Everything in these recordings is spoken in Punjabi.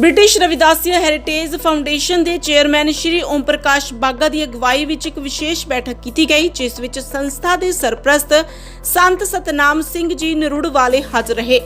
ਬ੍ਰਿਟਿਸ਼ ਰਵਿਦਾਸੀਆ ਹੈਰੀਟੇਜ ਫਾਊਂਡੇਸ਼ਨ ਦੇ ਚੇਅਰਮੈਨ ਸ਼੍ਰੀ ਓਮ ਪ੍ਰਕਾਸ਼ ਬਾਗਾ ਦੀ ਅਗਵਾਈ ਵਿੱਚ ਇੱਕ ਵਿਸ਼ੇਸ਼ ਬੈਠਕ ਕੀਤੀ ਗਈ, ਜਿਸ ਵਿੱਚ ਸੰਸਥਾ ਦੇ ਸਰਪ੍ਰਸਤ ਸੰਤ ਸਤਨਾਮ ਸਿੰਘ ਜੀ ਨਰੁੜ ਵਾਲੇ ਹਾਜ਼ਰ ਰਹੇ।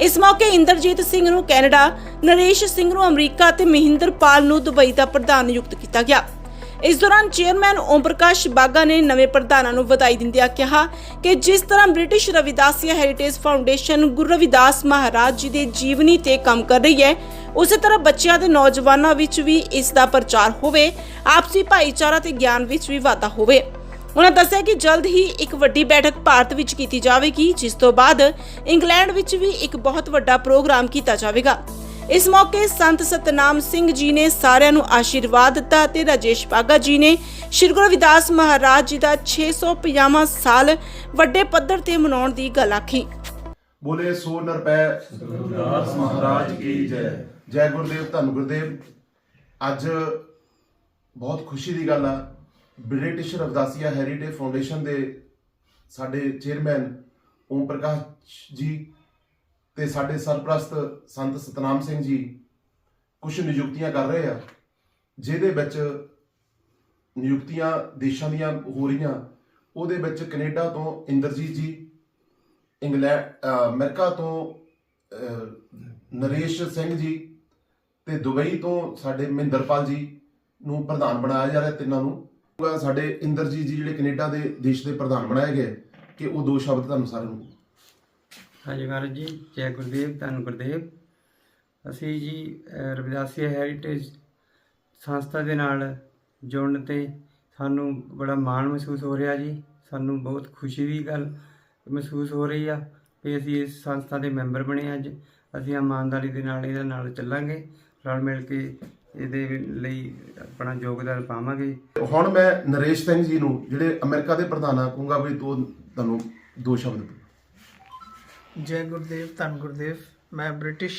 ਇਸ ਮੌਕੇ ਇੰਦਰਜੀਤ ਸਿੰਘ ਨੂੰ ਕੈਨੇਡਾ, ਨਰੇਸ਼ ਸਿੰਘ ਨੂੰ ਅਮਰੀਕਾ ਤੇ ਮਹਿੰਦਰਪਾਲ ਨੂੰ ਦੁਬਈ ਦਾ ਪ੍ਰਧਾਨ ਨਿਯੁਕਤ ਕੀਤਾ ਗਿਆ। ਇਸ ਦੌਰਾਨ ਚੇਅਰਮੈਨ ਓਮ ਪ੍ਰਕਾਸ਼ ਬਾਗਾ ਨੇ ਨਵੇਂ ਪ੍ਰਧਾਨਾਂ ਨੂੰ ਵਧਾਈ ਦਿੰਦਿਆਂ ਕਿਹਾ ਕਿ ਜਿਸ ਤਰ੍ਹਾਂ British Ravidasia heritage foundation Guru Ravidas Maharaj ji ਦੇ ਜੀਵਨੀ ਤੇ ਕੰਮ ਕਰ ਰਹੀ ਹੈ ਉਸੇ ਤਰ੍ਹਾਂ ਬੱਚਿਆਂ ਤੇ ਨੌਜਵਾਨਾਂ ਵਿੱਚ ਵੀ ਇਸ ਦਾ ਪ੍ਰਚਾਰ ਹੋਵੇ, ਆਪਸੀ ਭਾਈਚਾਰਾ ਤੇ ਗਿਆਨ ਵਿੱਚ ਵੀ ਵਾਧਾ ਹੋਵੇ। ਉਹਨਾਂ ਦੱਸਿਆ ਕਿ ਜਲਦ ਹੀ ਇੱਕ ਵੱਡੀ ਬੈਠਕ ਭਾਰਤ ਵਿੱਚ ਕੀਤੀ ਜਾਵੇਗੀ, ਜਿਸ ਤੋਂ ਬਾਅਦ ਇੰਗਲੈਂਡ ਵਿੱਚ ਵੀ ਇੱਕ ਬਹੁਤ ਵੱਡਾ ਪ੍ਰੋਗਰਾਮ ਕੀਤਾ ਜਾਵੇਗਾ। ਇਸ ਮੌਕੇ ਸੰਤ ਸਤਨਾਮ ਸਿੰਘ ਜੀ ਨੇ ਸਾਰਿਆਂ ਨੂੰ ਆਸ਼ੀਰਵਾਦ ਦਿੱਤਾ ਤੇ ਰਾਜੇਸ਼ ਬਾਗਾ ਜੀ ਨੇ ਸ਼੍ਰੀ ਗੁਰੂ ਰਵਿਦਾਸ ਮਹਾਰਾਜ ਜੀ ਦਾ 650ਵਾਂ ਸਾਲ ਵੱਡੇ ਪੱਧਰ ਤੇ ਮਨਾਉਣ ਦੀ ਗੱਲ ਆਖੀ। ਬੋਲੇ ਸੋ ਨਰਪੈ ਗੁਰਦਾਸ ਮਹਾਰਾਜ ਕੀ ਜੈ। ਜੈ ਗੁਰਦੇਵ, ਧੰਨ ਗੁਰਦੇਵ। ਅੱਜ ਬਹੁਤ ਖੁਸ਼ੀ ਦੀ ਗੱਲ ਆ। ਬ੍ਰਿਟਿਸ਼ ਰਵਦਾਸੀਆ ਹੈਰੀਟੇਜ ਫਾਊਂਡੇਸ਼ਨ ਦੇ ਸਾਡੇ ਚੇਅਰਮੈਨ ਓਮ ਪ੍ਰਕਾਸ਼ ਜੀ ਤੇ ਸਾਡੇ ਸਰਪ੍ਰਸਤ ਸੰਤ ਸਤਨਾਮ ਸਿੰਘ ਜੀ ਕੁਝ ਨਿਯੁਕਤੀਆਂ ਕਰ ਰਹੇ ਆ, ਜਿਹਦੇ ਵਿੱਚ ਨਿਯੁਕਤੀਆਂ ਦੇਸ਼ਾਂ ਦੀਆਂ ਹੋ ਰਹੀਆਂ। ਉਹਦੇ ਵਿੱਚ ਕੈਨੇਡਾ ਤੋਂ ਇੰਦਰਜੀਤ ਜੀ ਇੰਗਲੈਂਡ ਅਹ ਅਮਰੀਕਾ ਤੋਂ ਨਰੇਸ਼ ਸਿੰਘ ਜੀ ਤੇ ਦੁਬਈ ਤੋਂ ਸਾਡੇ ਮਹਿੰਦਰਪਾਲ ਜੀ ਨੂੰ ਪ੍ਰਧਾਨ ਬਣਾਇਆ ਜਾ ਰਿਹਾ ਤਿੰਨਾਂ ਨੂੰ। ਸਾਡੇ ਇੰਦਰਜੀਤ ਜੀ ਜਿਹੜੇ ਕੈਨੇਡਾ ਦੇ ਦੇਸ਼ ਦੇ ਪ੍ਰਧਾਨ ਬਣਾਏ ਗਏ ਕਿ ਉਹ ਦੋ ਸ਼ਬਦ ਤੁਹਾਨੂੰ ਸਾਰਿਆਂ ਨੂੰ। ਹਾਂਜੀ ਮਹਾਰਾਜ ਜੀ ਜੈ ਗੁਰਦੇਵ ਧੰਨ ਗੁਰਦੇਵ। ਅਸੀਂ ਜੀ ਅਹ, ਰਵਿਦਾਸੀਆ ਹੈਰੀਟੇਜ ਸੰਸਥਾ ਦੇ ਨਾਲ ਜੁੜਨ ਤੇ ਸਾਨੂੰ ਬੜਾ ਮਾਣ ਮਹਿਸੂਸ ਹੋ ਰਿਹਾ ਜੀ। ਸਾਨੂੰ ਬਹੁਤ ਖੁਸ਼ੀ ਦੀ ਗੱਲ ਮਹਿਸੂਸ ਹੋ ਰਹੀ ਆ ਕਿ ਅਸੀਂ ਇਸ ਸੰਸਥਾ ਦੇ ਮੈਂਬਰ ਬਣੇ ਅੱਜ। ਅਸੀਂ ਇਮਾਨਦਾਰੀ ਦੇ ਨਾਲ ਇਹਦੇ ਨਾਲ ਚੱਲਾਂਗੇ। ਰਲ ਮਿਲ ਕੇ ਇਹਦੇ ਲਈ ਆਪਣਾ ਯੋਗਦਾਨ ਪਾਵਾਂਗੇ। ਹੁਣ ਮੈਂ ਨਰੇਸ਼ ਸਿੰਘ ਜੀ ਨੂੰ ਜਿਹੜੇ ਅਮਰੀਕਾ ਦੇ ਪ੍ਰਧਾਨ ਆ ਕਹੂੰਗਾ ਵੀ ਤੋ ਤੁਹਾਨੂੰ ਦੋ ਸ਼ਬਦ ਜੈ ਗੁਰਦੇਵ ਧੰਨ ਗੁਰਦੇਵ। ਮੈਂ ਬ੍ਰਿਟਿਸ਼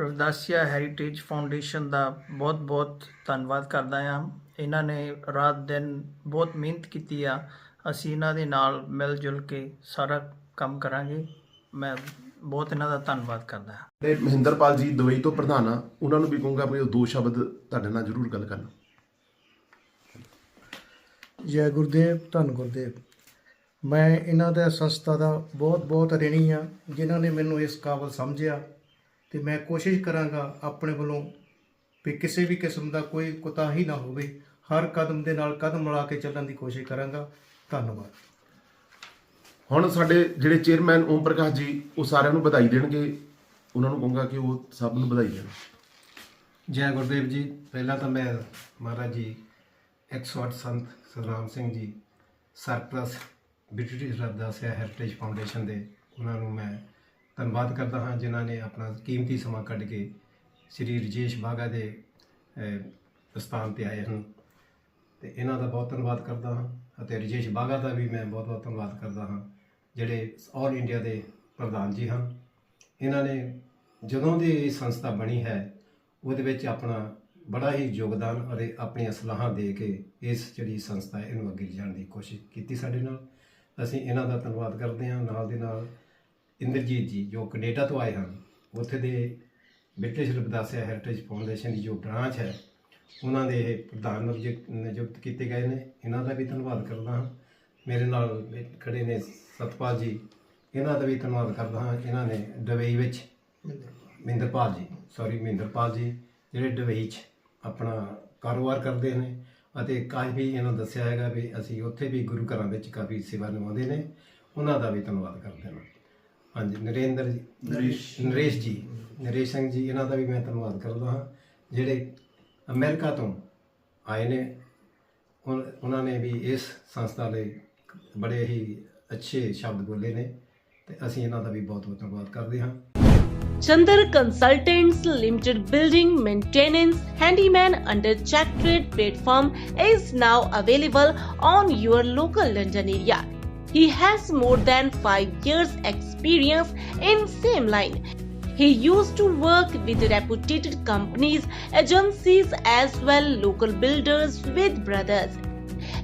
ਰਵਿਦਾਸੀਆ ਹੈਰੀਟੇਜ ਫਾਊਂਡੇਸ਼ਨ ਦਾ ਬਹੁਤ-ਬਹੁਤ ਧੰਨਵਾਦ ਕਰਦਾ ਹਾਂ। ਇਹਨਾਂ ਨੇ ਰਾਤ ਦਿਨ ਬਹੁਤ ਮਿਹਨਤ ਕੀਤੀ ਆ। ਅਸੀਂ ਇਹਨਾਂ ਦੇ ਨਾਲ ਮਿਲ ਜੁਲ ਕੇ ਸਾਰਾ ਕੰਮ ਕਰਾਂਗੇ। ਮੈਂ ਬਹੁਤ ਇਹਨਾਂ ਦਾ ਧੰਨਵਾਦ ਕਰਦਾ ਹਾਂ। ਤੇ ਮਹਿੰਦਰਪਾਲ ਜੀ ਦੁਬਈ ਤੋਂ ਪ੍ਰਧਾਨ ਆ ਉਹਨਾਂ ਨੂੰ ਵੀ ਕਹੂੰਗਾ ਵੀ ਉਹ ਦੋ ਸ਼ਬਦ ਤੁਹਾਡੇ ਨਾਲ ਜ਼ਰੂਰ ਗੱਲ ਕਰਨ। ਜੈ ਗੁਰਦੇਵ ਧੰਨ ਗੁਰਦੇਵ। ਮੈਂ ਇਹਨਾਂ ਦਾ ਸੰਸਥਾ ਦਾ ਬਹੁਤ ਬਹੁਤ ਰਿਣੀ ਆ ਜਿਨ੍ਹਾਂ ਨੇ ਮੈਨੂੰ ਇਸ ਕਾਬਲ ਸਮਝਿਆ ਤੇ ਮੈਂ ਕੋਸ਼ਿਸ਼ ਕਰਾਂਗਾ ਆਪਣੇ ਵੱਲੋਂ ਵੀ ਕਿਸੇ ਵੀ ਕਿਸਮ ਦਾ ਕੋਈ ਕੁਤਾਹੀ ਨਾ ਹੋਵੇ। ਹਰ ਕਦਮ ਦੇ ਨਾਲ ਕਦਮ ਮਿਲਾ ਕੇ ਚੱਲਣ ਦੀ ਕੋਸ਼ਿਸ਼ ਕਰਾਂਗਾ। ਧੰਨਵਾਦ। ਹੁਣ ਸਾਡੇ ਜਿਹੜੇ ਚੇਅਰਮੈਨ ਓਮ ਪ੍ਰਕਾਸ਼ ਜੀ ਉਹ ਸਾਰਿਆਂ ਨੂੰ ਵਧਾਈ ਦੇਣਗੇ। ਉਹਨਾਂ ਨੂੰ ਕਹੂੰਗਾ ਕਿ ਉਹ ਸਭ ਨੂੰ ਵਧਾਈ ਦੇਣ। ਜੈ ਗੁਰਦੇਵ ਜੀ ਪਹਿਲਾਂ ਤਾਂ ਮੈਂ ਮਹਾਰਾਜ ਜੀ 108 ਸੰਤ ਸਤਨਾਮ ਸਿੰਘ ਜੀ ਸਰਪ੍ਰਸਤ ਬ੍ਰਿਟਿਸ਼ ਰਵਦਾਸਿਆ ਹੈਰੀਟੇਜ ਫਾਊਂਡੇਸ਼ਨ ਦੇ ਉਹਨਾਂ ਨੂੰ ਮੈਂ ਧੰਨਵਾਦ ਕਰਦਾ ਹਾਂ ਜਿਨ੍ਹਾਂ ਨੇ ਆਪਣਾ ਕੀਮਤੀ ਸਮਾਂ ਕੱਢ ਕੇ ਸ੍ਰੀ ਰਜੇਸ਼ ਬਾਗਾ ਦੇ ਅਹ, ਸਥਾਨ ਤੇ ਆਏ ਹਨ। ਤੇ ਇਹਨਾਂ ਦਾ ਬਹੁਤ ਧੰਨਵਾਦ ਕਰਦਾ ਹਾਂ ਅਤੇ ਰਜੇਸ਼ ਬਾਗਾ ਦਾ ਵੀ ਮੈਂ ਬਹੁਤ ਬਹੁਤ ਧੰਨਵਾਦ ਕਰਦਾ ਹਾਂ। ਜਿਹੜੇ ਆਲ ਇੰਡੀਆ ਦੇ ਪ੍ਰਧਾਨ ਜੀ ਹਨ, ਇਹਨਾਂ ਨੇ ਜਦੋਂ ਦੀ ਇਹ ਸੰਸਥਾ ਬਣੀ ਹੈ, ਉਹਦੇ ਵਿੱਚ ਆਪਣਾ ਬੜਾ ਹੀ ਯੋਗਦਾਨ ਅਤੇ ਆਪਣੀਆਂ ਸਲਾਹਾਂ ਦੇ ਕੇ ਇਸ ਜਿਹੜੀ ਸੰਸਥਾ ਹੈ, ਇਹਨੂੰ ਅੱਗੇ ਲਿਜਾਣ ਦੀ ਕੋਸ਼ਿਸ਼ ਕੀਤੀ ਸਾਡੇ ਨਾਲ। ਅਸੀਂ ਇਹਨਾਂ ਦਾ ਧੰਨਵਾਦ ਕਰਦੇ ਹਾਂ। ਨਾਲ ਦੇ ਨਾਲ ਇੰਦਰਜੀਤ ਜੀ, ਜੋ ਕੈਨੇਡਾ ਤੋਂ ਆਏ ਹਨ, ਉੱਥੇ ਦੇ ਬ੍ਰਿਟਿਸ਼ ਰਵਿਦਾਸਿਆ ਹੈਰੀਟੇਜ ਫਾਊਂਡੇਸ਼ਨ ਦੀ ਜੋ ਬ੍ਰਾਂਚ ਹੈ, ਉਹਨਾਂ ਦੇ ਇਹ ਪ੍ਰਧਾਨ ਨਿਯੁਕਤ ਨਿਯੁਕਤ ਕੀਤੇ ਗਏ ਨੇ। ਇਹਨਾਂ ਦਾ ਵੀ ਧੰਨਵਾਦ ਕਰਦਾ ਹਾਂ। ਮੇਰੇ ਨਾਲ ਖੜੇ ਨੇ ਸਤਪਾਲ ਜੀ। ਇਹਨਾਂ ਦਾ ਵੀ ਧੰਨਵਾਦ ਕਰਦਾ ਹਾਂ। ਇਹਨਾਂ ਨੇ ਦੁਬਈ ਵਿੱਚ ਮਹਿੰਦਰਪਾਲ ਜੀ ਸੌਰੀ ਮਹਿੰਦਰਪਾਲ ਜੀ ਜਿਹੜੇ ਦੁਬਈ 'ਚ ਆਪਣਾ ਕਾਰੋਬਾਰ ਕਰਦੇ ਨੇ ਅਤੇ ਕਾਫੀ ਇਹਨਾਂ ਦੱਸਿਆ ਹੈਗਾ ਵੀ ਅਸੀਂ ਉੱਥੇ ਵੀ ਗੁਰੂ ਘਰਾਂ ਵਿੱਚ ਕਾਫੀ ਸੇਵਾ ਨਿਭਾਉਂਦੇ ਨੇ। ਉਹਨਾਂ ਦਾ ਵੀ ਧੰਨਵਾਦ ਕਰਦੇ ਹਾਂ। ਹਾਂਜੀ ਨਰੇਂਦਰ ਜੀ ਨਰੇਸ਼ ਨਰੇਸ਼ ਜੀ ਨਰੇਸ਼ ਸਿੰਘ ਜੀ ਇਹਨਾਂ ਦਾ ਵੀ ਮੈਂ ਧੰਨਵਾਦ ਕਰਦਾ ਹਾਂ। ਜਿਹੜੇ ਅਮਰੀਕਾ ਤੋਂ ਆਏ ਨੇ ਉਹਨਾਂ ਨੇ ਵੀ ਇਸ ਸੰਸਥਾ ਲਈ ਬੜੇ ਹੀ ਅੱਛੇ ਸ਼ਬਦ ਬੋਲੇ ਨੇ ਤੇ ਅਸੀਂ ਇਹਨਾਂ ਦਾ ਵੀ ਬਹੁਤ ਬਹੁਤ ਧੰਨਵਾਦ ਕਰਦੇ ਹਾਂ Chandar Consultants Limited Building Maintenance Handyman under Check Trade platform is now available on your local London area. He has more than 5 years experience in same line. He used to work with reputed companies, agencies as well local builders with brothers.